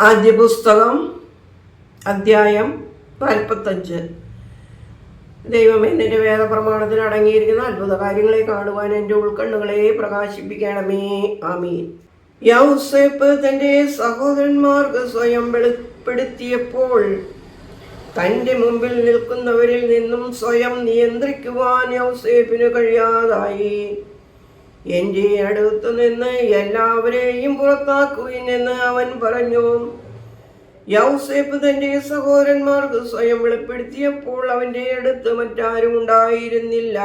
ആദ്യ പുസ്തകം അധ്യായം നാൽപ്പത്തഞ്ച്. ദൈവമേ നിന്റെ വേദപ്രമാണത്തിൽ അടങ്ങിയിരിക്കുന്ന അത്ഭുത കാര്യങ്ങളെ കാണുവാൻ എന്റെ ഉൾക്കണ്ണുകളെ പ്രകാശിപ്പിക്കണമേ. ആമീൻ. യൗസേപ്പ് തന്റെ സഹോദരന്മാർക്ക് സ്വയം വെളിപ്പെടുത്തിയപ്പോൾ തന്റെ മുമ്പിൽ നിൽക്കുന്നവരിൽ നിന്നും സ്വയം നിയന്ത്രിക്കുവാൻ യൗസേപ്പിന് കഴിയാതായി. എന്റെ അടുത്തു നിന്ന് എല്ലാവരെയും പുറത്താക്കുവിൻ എന്ന് അവൻ പറഞ്ഞു. യൗസേപ്പ് തന്റെ സഹോദരന്മാർക്ക് സ്വയം വെളിപ്പെടുത്തിയപ്പോൾ അവന്റെ അടുത്ത് മറ്റാരും ഉണ്ടായിരുന്നില്ല.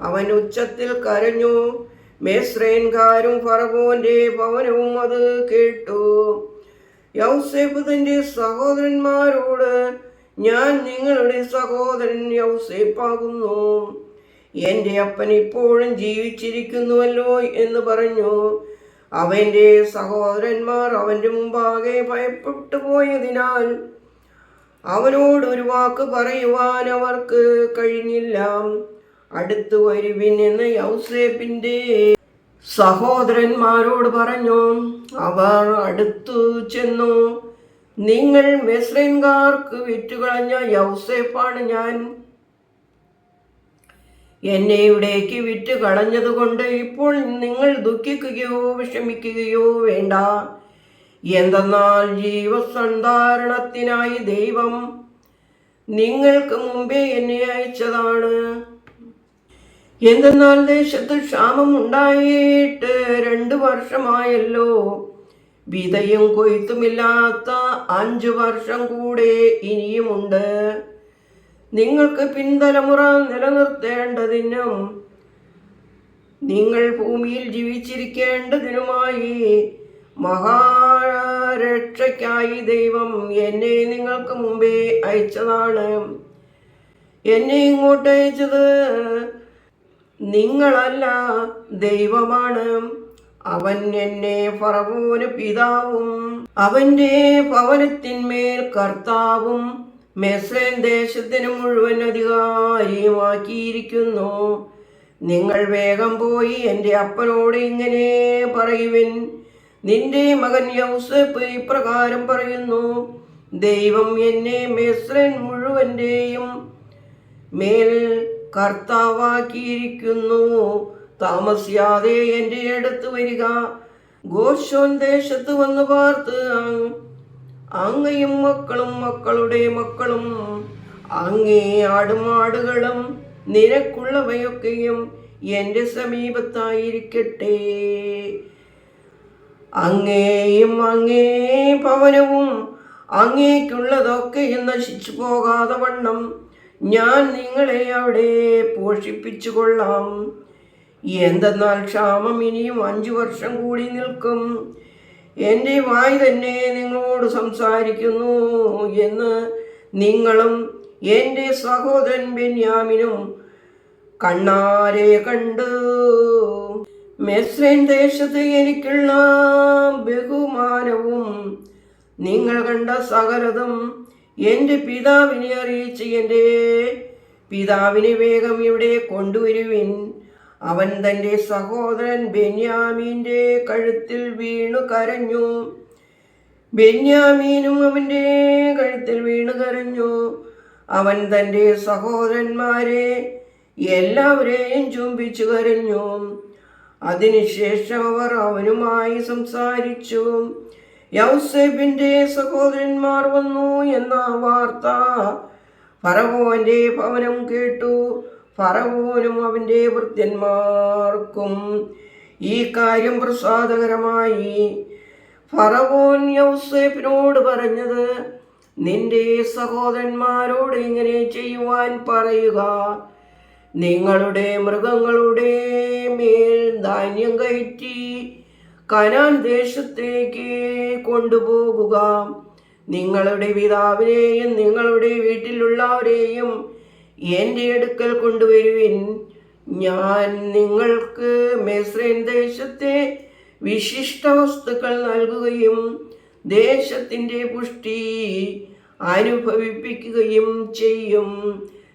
അവൻ ഉച്ചത്തിൽ കരഞ്ഞു. മേസ്രേൻകാരും ഫറവോന്റെ ഭവനവും അത് കേട്ടു. യൗസേപ്പ് തന്റെ സഹോദരന്മാരോട് ഞാൻ നിങ്ങളുടെ സഹോദരൻ യൗസേപ്പാകുന്നു. എന്റെ അപ്പൻ ഇപ്പോഴും ജീവിച്ചിരിക്കുന്നുവല്ലോ എന്ന് പറഞ്ഞു. അവന്റെ സഹോദരന്മാർ അവന്റെ മുമ്പാകെ ഭയപ്പെട്ടു പോയതിനാൽ അവനോട് ഒരു വാക്ക് പറയുവാൻ അവർക്ക് കഴിഞ്ഞില്ല. അടുത്തു വരുവിൻ എന്ന് യൗസേപ്പിന്റെ സഹോദരന്മാരോട് പറഞ്ഞു അവർ അടുത്തു ചെന്നു. നിങ്ങൾ മെസ്ലിൻകാർക്ക് വിറ്റുകളഞ്ഞ യൗസേപ്പാണ് ഞാൻ. എന്നെ ഇവിടേക്ക് വിറ്റ് കളഞ്ഞതുകൊണ്ട് ഇപ്പോൾ നിങ്ങൾ ദുഃഖിക്കുകയോ വിഷമിക്കുകയോ വേണ്ട. എന്തെന്നാൽ ജീവസന്ധാരണത്തിനായി ദൈവം നിങ്ങൾക്ക് മുമ്പേ എന്നെ അയച്ചതാണ്. എന്തെന്നാൽ ദേശത്ത് ക്ഷാമം ഉണ്ടായിട്ട് രണ്ട് വർഷമായല്ലോ. വിതയും കൊയ്ത്തുമില്ലാത്ത അഞ്ചു വർഷം കൂടെ ഇനിയുമുണ്ട്. നിങ്ങൾക്ക് പിൻതലമുറ നിലനിർത്തേണ്ടതിനും നിങ്ങൾ ഭൂമിയിൽ ജീവിച്ചിരിക്കേണ്ടതിനുമായി മഹാരക്ഷയ്ക്കായി ദൈവം എന്നെ നിങ്ങൾക്ക് മുമ്പേ അയച്ചതാണ്. എന്നെ ഇങ്ങോട്ട് അയച്ചത് നിങ്ങളല്ല ദൈവമാണ്. അവൻ എന്നെ ഫറവോന് പിതാവും. അവന്റെ ഭവനത്തിന്മേൽ കർത്താവും. മെസ്രൈൻ ദേശത്തിന് മുഴുവൻ അധികാരിയുമാക്കിയിരിക്കുന്നു. നിങ്ങൾ വേഗം പോയി എന്റെ അപ്പനോട് ഇങ്ങനെ പറയുവിൻ. നിന്റെ മകൻ യൗസഫ് ഇപ്രകാരം പറയുന്നു ദൈവം എന്നെ മെസ്രൻ മുഴുവന്റെയും മേൽ കർത്താവാക്കിയിരിക്കുന്നു. താമസിയാതെ എന്റെ അടുത്ത് വരിക. ഗോഷോൻ ദേശത്ത് വന്ന് പാർത്ത് അങ്ങയും മക്കളും മക്കളുടെ മക്കളും അങ്ങേ ആടുമാടുകളും നിനക്കുള്ളവയൊക്കെയും എന്റെ സമീപത്തായിരിക്കട്ടെ. അങ്ങേയും അങ്ങേ ഭവനവും അങ്ങേക്കുള്ളതൊക്കെയും നശിച്ചു പോകാതെ വണ്ണം ഞാൻ നിങ്ങളെ അവിടെ പോഷിപ്പിച്ചു കൊള്ളാം എന്തെന്നാൽ ക്ഷാമം ഇനിയും അഞ്ചു വർഷം കൂടി നിൽക്കും. എന്റെ വായ് തന്നെ നിങ്ങളോട് സംസാരിക്കുന്നു എന്ന് നിങ്ങളും എന്റെ സഹോദരൻ ബെന്യാമിനും കണ്ണാരെ കണ്ടു. മെസ്രൈൻ ദേശത്ത് എനിക്കുള്ള ബഹുമാനവും നിങ്ങൾ കണ്ട സകലതും എന്റെ പിതാവിനെ അറിയിച്ച് എന്റെ പിതാവിനെ വേഗം ഇവിടെ കൊണ്ടുവരുവിൻ. അവൻ തന്റെ സഹോദരൻ ബെന്യാമീന്റെ കഴുത്തിൽ വീണു കരഞ്ഞു. ബെന്യാമീനും അവന്റെ കഴുത്തിൽ വീണു കരഞ്ഞു. അവൻ തന്റെ സഹോദരന്മാരെ എല്ലാവരെയും ചുംബിച്ചു കരഞ്ഞു. അതിനുശേഷം അവർ അവനുമായി സംസാരിച്ചു. യൗസേബിന്റെ സഹോദരന്മാർ വന്നു എന്ന വാർത്ത ഫറവോന്റെ ഭവനം കേട്ടു. ഫറവോനും അവന്റെ വൃദ്ധന്മാർക്കും ഈ കാര്യം പ്രസാദകരമായി. ഫറവോൻ യൗസേഫിനോട് പറഞ്ഞത് നിന്റെ സഹോദരന്മാരോട് ഇങ്ങനെ ചെയ്യുവാൻ പറയുക. നിങ്ങളുടെ മൃഗങ്ങളുടെ മേൽ ധാന്യം കയറ്റി കനാൻ ദേശത്തേക്ക് കൊണ്ടുപോകുക. നിങ്ങളുടെ പിതാവിനെയും നിങ്ങളുടെ വീട്ടിലുള്ളവരെയും എന്റെ അടുക്കൽ കൊണ്ടുവരുവിൻ. ഞാൻ നിങ്ങൾക്ക് മെസ്രൈൻ ദേശത്തെ വിശിഷ്ട വസ്തുക്കൾ നൽകുകയും ദേശത്തിന്റെ പുഷ്ടി അനുഭവിപ്പിക്കുകയും ചെയ്യും.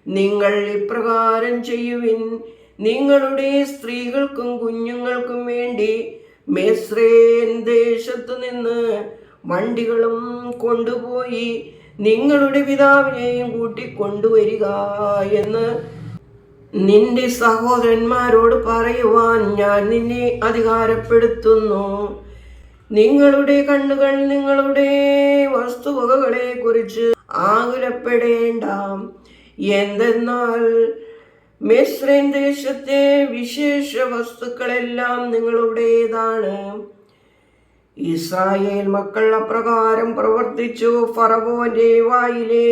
നിങ്ങൾ ഇപ്രകാരം ചെയ്യുവിൻ. നിങ്ങളുടെ സ്ത്രീകൾക്കും കുഞ്ഞുങ്ങൾക്കും വേണ്ടി മെസ്രേൻ ദേശത്തു നിന്ന് വണ്ടികളും കൊണ്ടുപോയി നിങ്ങളുടെ പിതാവിനെയും കൂട്ടി കൂട്ടിക്കൊണ്ടുവരിക എന്ന് നിന്റെ സഹോദരന്മാരോട് പറയുവാൻ ഞാൻ നിന്നെ അധികാരപ്പെടുത്തുന്നു. നിങ്ങളുടെ കണ്ണുകൾ നിങ്ങളുടെ വസ്തുവകകളെ കുറിച്ച് ആകുലപ്പെടേണ്ട. എന്തെന്നാൽ മിശ്രൻ ദേശത്തെ വിശേഷ വസ്തുക്കളെല്ലാം നിങ്ങളുടേതാണ്. ഇസ്രായേൽ മക്കൾ അപ്രകാരം പ്രവർത്തിച്ചു ഫറവോന്റെ വായിലെ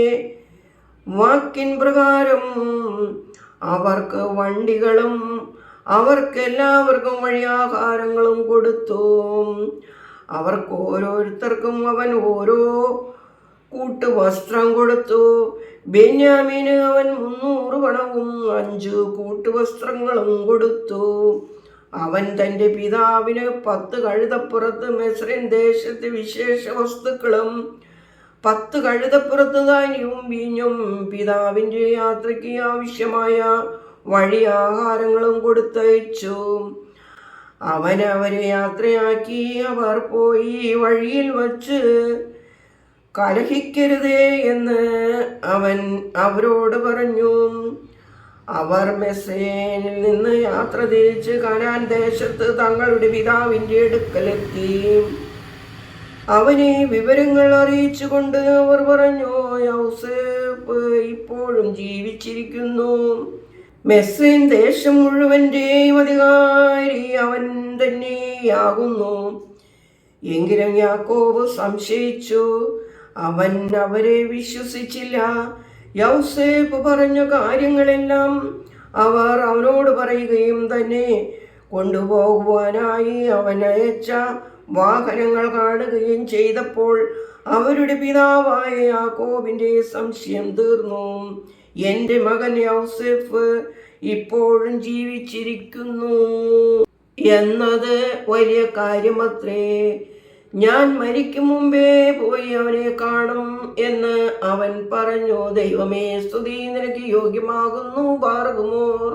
വാക്കിൻ പ്രകാരം അവർക്ക് വണ്ടികളും അവർക്ക് എല്ലാവർക്കും വഴിയാഹാരങ്ങളും കൊടുത്തു. അവർക്ക് ഓരോരുത്തർക്കും അവൻ ഓരോ കൂട്ട് വസ്ത്രം കൊടുത്തു. ബെന്യാമീന് അവൻ മുന്നൂറ് പണവും അഞ്ച് കൂട്ടുവസ്ത്രങ്ങളും കൊടുത്തു. അവൻ തന്റെ പിതാവിന് പത്ത് കഴുതപ്പുറത്ത് മെസ്രൻ ദേശത്ത് വിശേഷ വസ്തുക്കളും പത്ത് കഴുതപ്പുറത്ത് ധാന്യവും വീഞ്ഞും പിതാവിന്റെ യാത്രയ്ക്ക് ആവശ്യമായ വഴി ആഹാരങ്ങളും കൊടുത്തയച്ചു. അവൻ അവരെ യാത്രയാക്കി. അവർ പോയി വഴിയിൽ വച്ച് കലഹിക്കരുതേ എന്ന് അവൻ അവരോട് പറഞ്ഞു. അവർ മെസ്സേനിൽ നിന്ന് യാത്ര തിരിച്ച് കനാൻ ദേശത്ത് തങ്ങളുടെ പിതാവിന്റെ അടുക്കലെത്തി. അവനെ വിവരങ്ങൾ അറിയിച്ചുകൊണ്ട് അവർ പറഞ്ഞു യൗസേപ്പ് ഇപ്പോഴും ജീവിച്ചിരിക്കുന്നു. മെസ്സേൻ ദേശം മുഴുവന്റെയും അധികാരി അവൻ തന്നെയാകുന്നു. എങ്കിലും യാക്കോബ് സംശയിച്ചു. അവൻ അവരെ വിശ്വസിച്ചില്ല. യൗസേപ്പ് പറഞ്ഞ കാര്യങ്ങളെല്ലാം അവർ അവനോട് പറയുകയും തന്നെ കൊണ്ടുപോകുവാനായി അവനയച്ച വാഹനങ്ങൾ കാണുകയും ചെയ്തപ്പോൾ അവരുടെ പിതാവായ യാക്കോബിന്റെ സംശയം തീർന്നു. എന്റെ മകൻ യൗസെഫ് ഇപ്പോഴും ജീവിച്ചിരിക്കുന്നു. എന്നത് വലിയ കാര്യമത്രേ. ഞാൻ മരിക്കും മുമ്പേ പോയി അവനെ കാണും എന്ന് അവൻ പറഞ്ഞു. ദൈവമേ സ്തുതി നിനക്ക് യോഗ്യമാകുന്നു പാർഗുമോർ